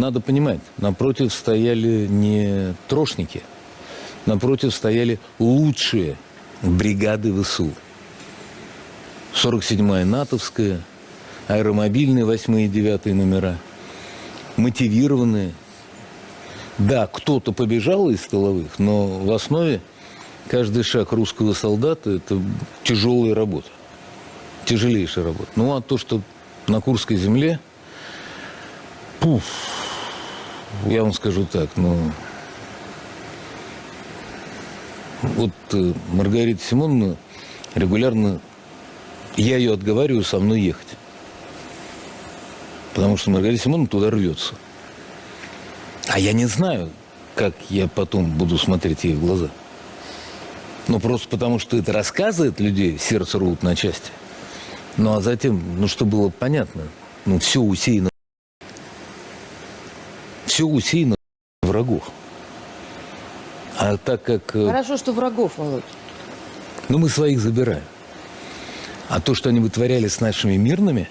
надо понимать, напротив стояли не трошники, напротив стояли лучшие бригады ВСУ. 47-я НАТОвская, аэромобильные 8 и 9 номера, мотивированные. Да, кто-то побежал из столовых, но в основе каждый шаг русского солдата – это тяжелая работа, тяжелейшая работа. Ну, а то, что на Курской земле, пуф, я вам скажу так, ну, вот э, Маргарита Симоновна регулярно, я ее отговариваю со мной ехать. Потому что Маргарита Симоновна туда рвется. А я не знаю, как я потом буду смотреть ей в глаза. Ну, просто потому что это рассказывает людей, сердце рвут на части. Ну, а затем, ну, что было понятно, ну, все усеяно, все усеяно врагов. А так как... э, Хорошо, что врагов, Володь. ну, мы своих забираем. А то, что они вытворяли с нашими мирными,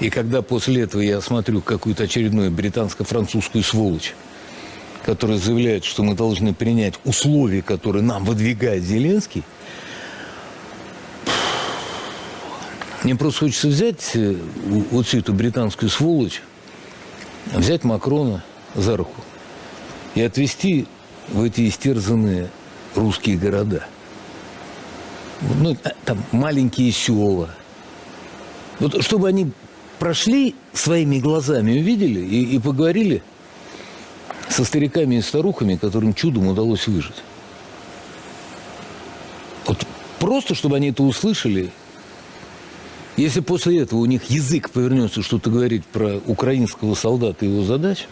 и когда после этого я смотрю какую-то очередную британско-французскую сволочь, которая заявляет, что мы должны принять условия, которые нам выдвигает Зеленский, мне просто хочется взять э, вот всю эту британскую сволочь, взять Макрона за руку и отвезти в эти истерзанные русские города. Ну, а, там маленькие села. Вот чтобы они прошли своими глазами, увидели и, и поговорили со стариками и старухами, которым чудом удалось выжить. Вот просто, чтобы они это услышали. Если после этого у них язык повернется что-то говорить про украинского солдата и его задач,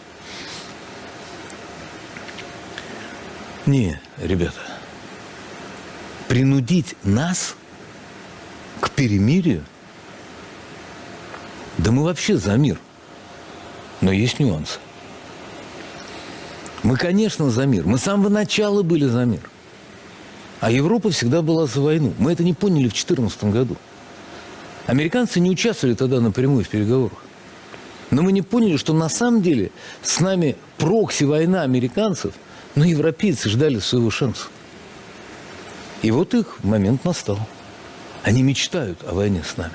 не, ребята, принудить нас к перемирию, да мы вообще за мир. Но есть нюансы. Мы, конечно, за мир. Мы с самого начала были за мир. А Европа всегда была за войну. Мы это не поняли в 2014 году. Американцы не участвовали тогда напрямую в переговорах. Но мы не поняли, что на самом деле с нами прокси-война американцев, но европейцы ждали своего шанса. И вот их момент настал. Они мечтают о войне с нами.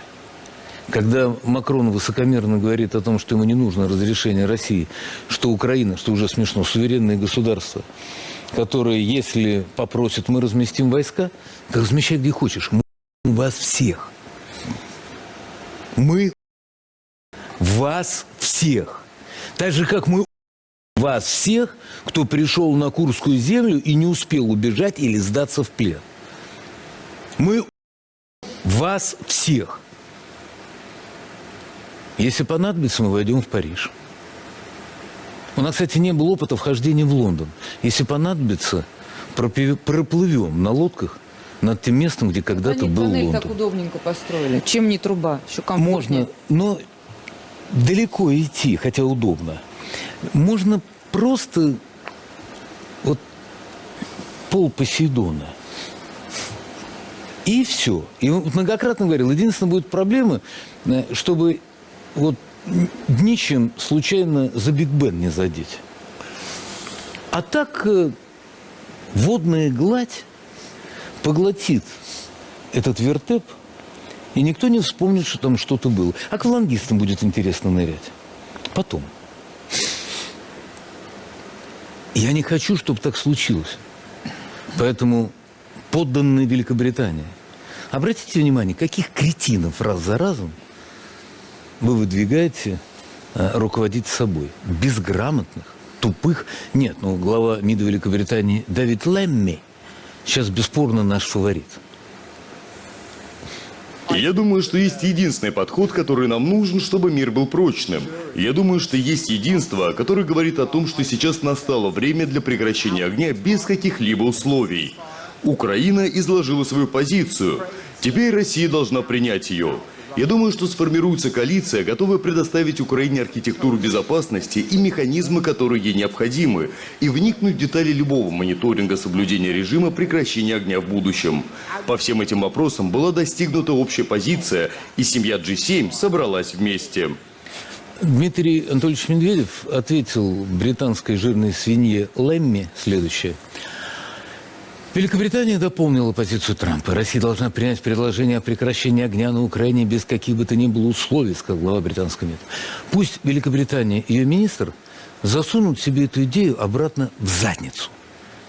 Когда Макрон высокомерно говорит о том, что ему не нужно разрешение России, что Украина, что уже смешно, суверенное государство, которое, если попросит, мы разместим войска, ты размещай где хочешь. Мы вас всех. Мы вас всех. Так же, как мы вас всех, кто пришел на Курскую землю и не успел убежать или сдаться в плен. Мы вас всех. Если понадобится, мы войдем в Париж. У нас, кстати, не было опыта вхождения в Лондон. Если понадобится, проплывем на лодках над тем местом, где когда-то был тоннель Лондон. так удобненько построили. Чем не труба? Еще комфортнее. Можно, но далеко идти, хотя удобно. Можно просто вот пол Посейдона. И все. И многократно говорил, единственная будет проблема, э, чтобы вот ничем случайно за Биг Бен не задеть. А так э, водная гладь поглотит этот вертеп, и никто не вспомнит, что там что-то было. А аквалангистам будет интересно нырять. Потом. Я не хочу, чтобы так случилось. Поэтому подданные Великобритании, обратите внимание, каких кретинов раз за разом вы выдвигаете э, руководить собой. Безграмотных, тупых. Нет, ну, глава МИДа Великобритании Давид Лемми сейчас бесспорно наш фаворит. Я думаю, что есть единственный подход, который нам нужен, чтобы мир был прочным. Я думаю, что есть единство, которое говорит о том, что сейчас настало время для прекращения огня без каких-либо условий. Украина изложила свою позицию. Теперь Россия должна принять ее. Я думаю, что сформируется коалиция, готовая предоставить Украине архитектуру безопасности и механизмы, которые ей необходимы, и вникнуть в детали любого мониторинга соблюдения режима прекращения огня в будущем. По всем этим вопросам была достигнута общая позиция, и семья G7 собралась вместе. Дмитрий Анатольевич Медведев ответил британской жирной свинье Лемми следующее. Великобритания дополнила позицию Трампа. Россия должна принять предложение о прекращении огня на Украине без каких бы то ни было условий, сказал глава британского МИД. Пусть Великобритания и ее министр засунут себе эту идею обратно в задницу,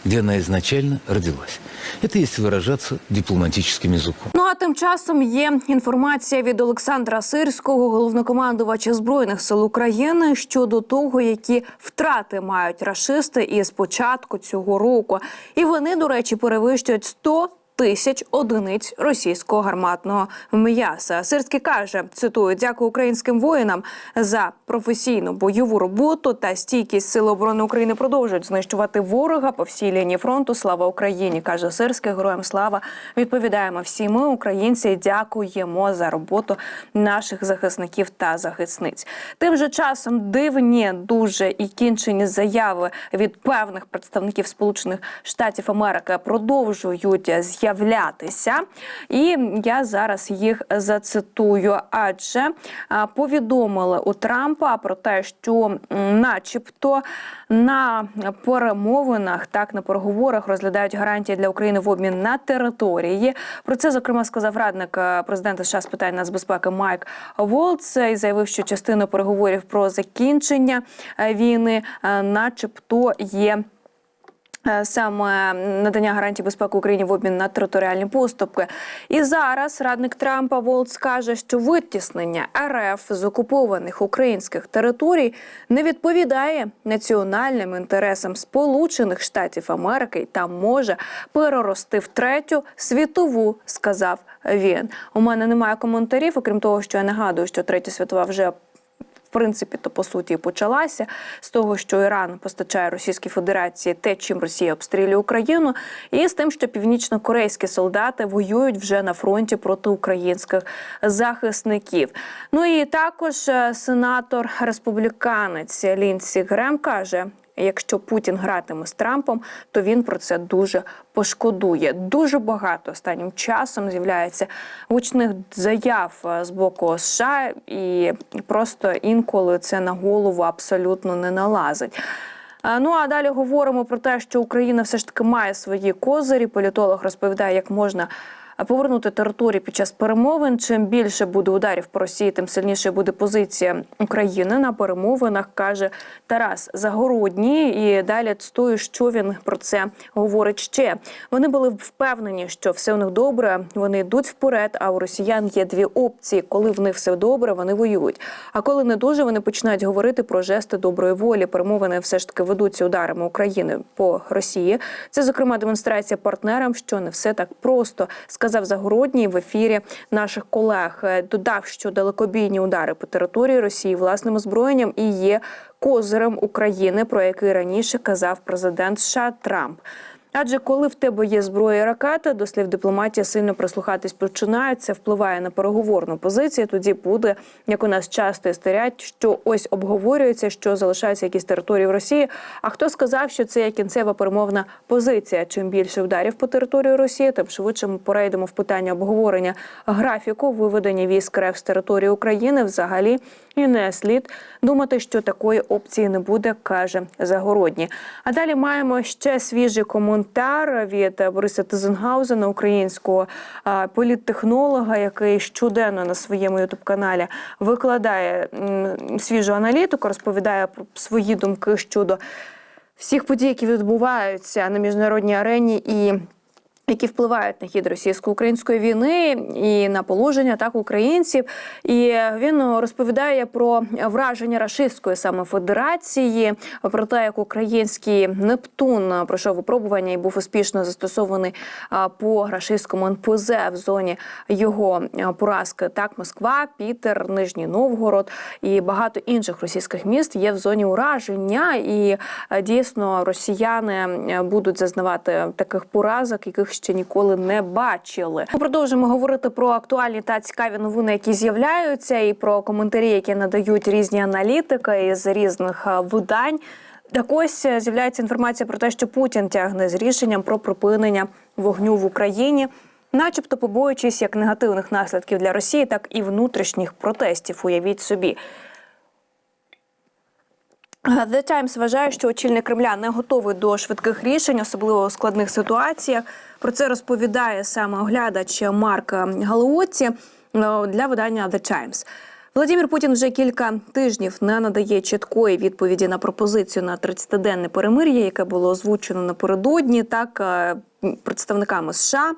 где она изначально родилась. Это если выражаться дипломатическим языком. Ну а тим часом є інформація від Олександра Сирського, головнокомандувача збройних сил України, щодо того, які втрати мають рашисти із початку цього року. І вони, до речі, перевищують 100 Тисяч одиниць російського гарматного м'яса. Сирський каже: цитую, дякую українським воїнам за професійну бойову роботу та стійкість Сили оборони України продовжують знищувати ворога по всій лінії фронту. Слава Україні! каже Сирський. Героям слава відповідаємо всі ми, українці. Дякуємо за роботу наших захисників та захисниць. Тим же часом дивні дуже і кінчені заяви від певних представників Сполучених Штатів Америки продовжують з'являтися. І я зараз їх зацитую. Адже повідомили у Трампа про те, що начебто на перемовинах, так на переговорах розглядають гарантії для України в обмін на території. Про це зокрема сказав радник е, президента США з питань нацбезпеки Майк Волц і заявив, що частина переговорів про закінчення е, війни, е, начебто, є. Е, Саме надання гарантій безпеки Україні в обмін на територіальні поступки. І зараз радник Трампа Волц каже, що витіснення РФ з окупованих українських територій не відповідає національним інтересам Сполучених Штатів Америки та може перерости в третю світову, сказав він. У мене немає коментарів, окрім того, що я нагадую, що третя світова вже принципі, то по суті почалася з того, що Іран постачає Російській Федерації те, чим Росія обстрілює Україну, і з тим, що північно-корейські солдати воюють вже на фронті проти українських захисників. Ну і також е, сенатор республіканець Лінсі Грем каже. Якщо Путін гратиме з Трампом, то він про це дуже пошкодує. Дуже багато останнім часом з'являється гучних заяв е, з боку США, і просто інколи це на голову абсолютно не налазить. Е, Ну а далі говоримо про те, що Україна все ж таки має свої козирі. Політолог розповідає, як можна. Повернути території під час перемовин. Чим більше буде ударів по Росії, тим сильніше буде позиція України на перемовинах, каже Тарас Загородній. І далі цитую, що він про це говорить ще. Вони були впевнені, що все у них добре. Вони йдуть вперед. А у росіян є дві опції: коли в них все добре, вони воюють. А коли не дуже, вони починають говорити про жести доброї волі. Перемовини все ж таки ведуться ударами України по Росії. Це зокрема демонстрація партнерам, що не все так просто, сказав Загородній в ефірі наших колег. Е, Додав, що далекобійні удари по території Росії власним озброєнням і є козирем України, про який раніше казав президент США Трамп. Адже коли в тебе є зброя і ракета, до слів дипломатія сильно прислухатись починає, це впливає на переговорну позицію. Тоді буде, як у нас часто істерять, що ось обговорюється, що залишаються якісь території в Росії. А хто сказав, що це є кінцева перемовна позиція? Чим більше ударів по території Росії, тим швидше ми перейдемо в питання обговорення графіку виведення військ РФ з території України взагалі. І не слід думати, що такої опції не буде, каже Загородні. А далі маємо ще свіжі свіжий коментар від Бориса Тизенгаузена, українського політтехнолога, який щоденно на своєму ютуб-каналі викладає свіжу аналітику, розповідає про свої думки щодо всіх подій, які відбуваються на міжнародній арені і. Які впливають на хід російсько-української війни і на положення так українців, і він розповідає про враження рашистської саме федерації, про те, як український Нептун пройшов випробування і був успішно застосований по рашистському НПЗ в зоні його поразки. Так, Москва, Пітер, Нижній Новгород і багато інших російських міст є в зоні ураження, і дійсно росіяни будуть зазнавати таких поразок, яких ще ніколи не бачили. Ми продовжимо говорити про актуальні та цікаві новини, які з'являються, і про коментарі, які надають різні аналітики із різних видань. Так ось е, з'являється інформація про те, що Путін тягне з рішенням про припинення вогню в Україні, начебто побоюючись як негативних наслідків для Росії, так і внутрішніх протестів. Уявіть собі. The Times вважає, що очільник Кремля не готовий до швидких рішень, особливо у складних ситуаціях. Про це розповідає саме оглядач Марк Галуоці е, для видання The Times. Владимир Путін вже кілька тижнів не надає чіткої відповіді на пропозицію на 30-денне перемир'я, яке було озвучено напередодні, так е, представниками США.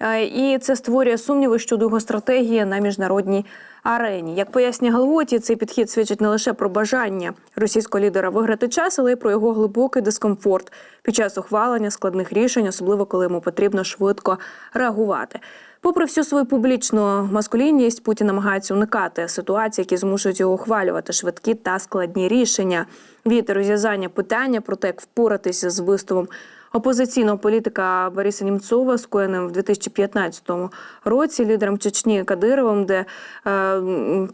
Е, І це створює сумніви щодо його стратегії на міжнародній арені. Як пояснює Галуоті, цей підхід свідчить не лише про бажання російського лідера виграти час, але й про його глибокий дискомфорт під час ухвалення складних рішень, особливо коли йому потрібно швидко реагувати. Попри всю свою публічну маскулінність, Путін намагається уникати ситуацій, які змушують його ухвалювати швидкі та складні рішення від розв'язання питання про те, як впоратися з виступом опозиційного політика Бориса Німцова, скоєним в 2015 році лідером Чечні Кадировим, де е,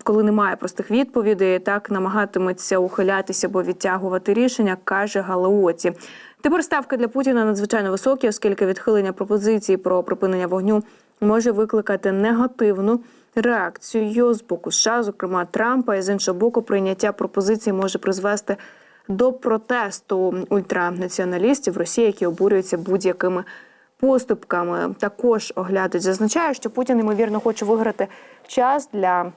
коли немає простих відповідей, так намагатиметься ухилятися або відтягувати рішення, каже Галаоті. Тепер ставки для Путіна надзвичайно високі, оскільки відхилення пропозиції про припинення вогню може викликати негативну реакцію з боку США, зокрема Трампа, і з іншого боку, прийняття пропозиції може призвести до протесту ультранаціоналістів Росії, які обурюються будь-якими поступками. Також оглядач зазначає, що Путін ймовірно хоче виграти час для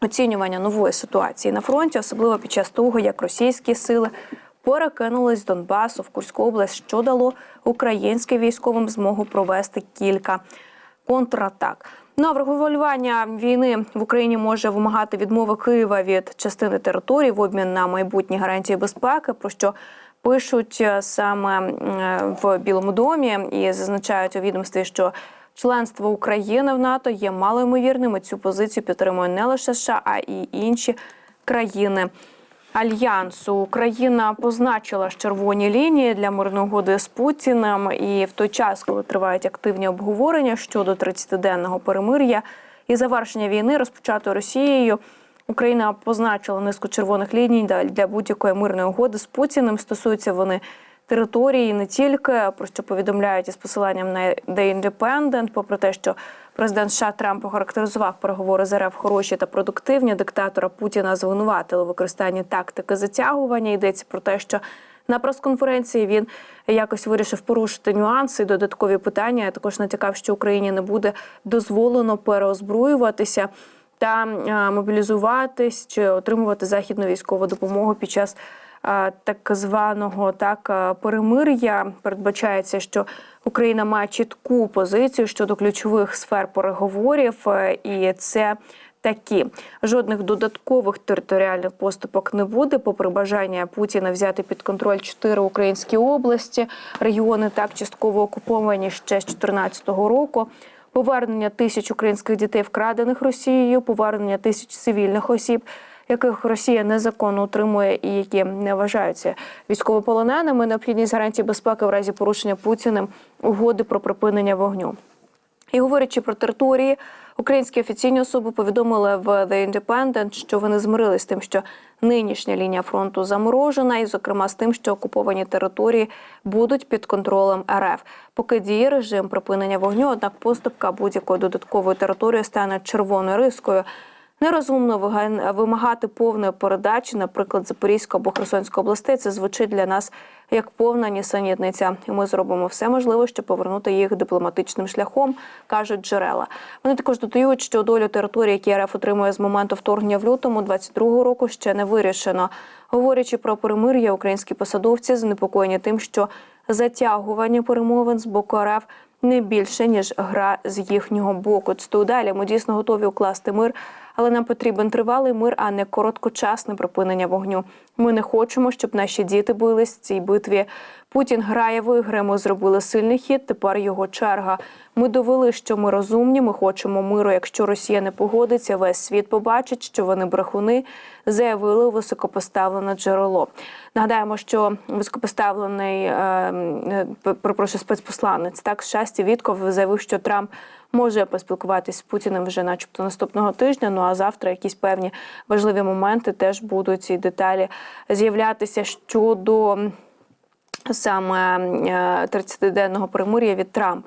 оцінювання нової ситуації на фронті, особливо під час того, як російські сили перекинулись з Донбасу в Курську область, що дало українським військовим змогу провести кілька контратак. Ну а врегулювання війни в Україні може вимагати відмови Києва від частини території в обмін на майбутні гарантії безпеки, про що пишуть е, саме е, в Білому домі і зазначають у відомстві, що членство України в НАТО є малоймовірним. і Цю позицію підтримує не лише США, а й інші країни. Альянсу Україна позначила ж червоні лінії для мирної угоди з Путіним. І в той час, коли тривають активні обговорення щодо 30-денного перемир'я і завершення війни, розпочатої Росією, Україна позначила низку червоних ліній для- будь-якої мирної угоди з Путіним. Стосуються вони території не тільки про що повідомляють із посиланням на The Independent, попри те, що президент США Трамп охарактеризував переговори з РФ хороші та продуктивні. Диктатора Путіна звинуватили у використанні тактики затягування. Йдеться про те, що на прес-конференції він якось вирішив порушити нюанси і додаткові питання. Також натякав, що Україні не буде дозволено переозброюватися та е, мобілізуватись чи отримувати західну військову допомогу під час так званого так перемир'я. Передбачається, що Україна має чітку позицію щодо ключових сфер переговорів, е, і це. Такі жодних додаткових територіальних поступок не буде, попри бажання Путіна взяти під контроль чотири українські області, регіони так частково окуповані ще з 2014 року. Повернення тисяч українських дітей, вкрадених Росією, повернення тисяч цивільних осіб, яких Росія незаконно утримує і які не вважаються військовополоненими. Необхідність гарантії безпеки в разі порушення Путіним угоди про припинення вогню. І говорячи про території, українські офіційні особи повідомили в The Independent, що вони змирились з тим, що нинішня лінія фронту заморожена, і, зокрема, з тим, що окуповані території будуть під контролем РФ. Поки діє режим припинення вогню, однак поступка будь-якої додаткової території стане червоною рискою. Нерозумно вимагати повної передачі, наприклад, Запорізької або Херсонської областей. Це звучить для нас як повна нісенітниця. І ми зробимо все можливе, щоб повернути їх дипломатичним шляхом, кажуть джерела. Вони також додають, що долю території, які РФ отримує з моменту вторгнення в лютому 22-го року, ще не вирішено. Говорячи про перемир'я, українські посадовці занепокоєні тим, що затягування перемовин з боку РФ не більше ніж гра з їхнього боку. Цитую далі. Ми дійсно готові укласти мир, але нам потрібен тривалий мир, а не короткочасне припинення вогню. Ми не хочемо, щоб наші діти бились в цій битві. Путін грає в ігри. Ми зробили сильний хід. Тепер його черга. Ми довели, що ми розумні. Ми хочемо миру. Якщо Росія не погодиться, весь світ побачить, що вони брехуни. Заявили високопоставлене джерело. Нагадаємо, що високопоставлений е, е, перепрошую, спецпосланець так щастя Вітков заявив, що Трамп може поспілкуватись з Путіним вже, начебто, наступного тижня. Ну а завтра якісь певні важливі моменти теж будуть і деталі з'являтися щодо саме е, 30-денного примир'я від Трампа.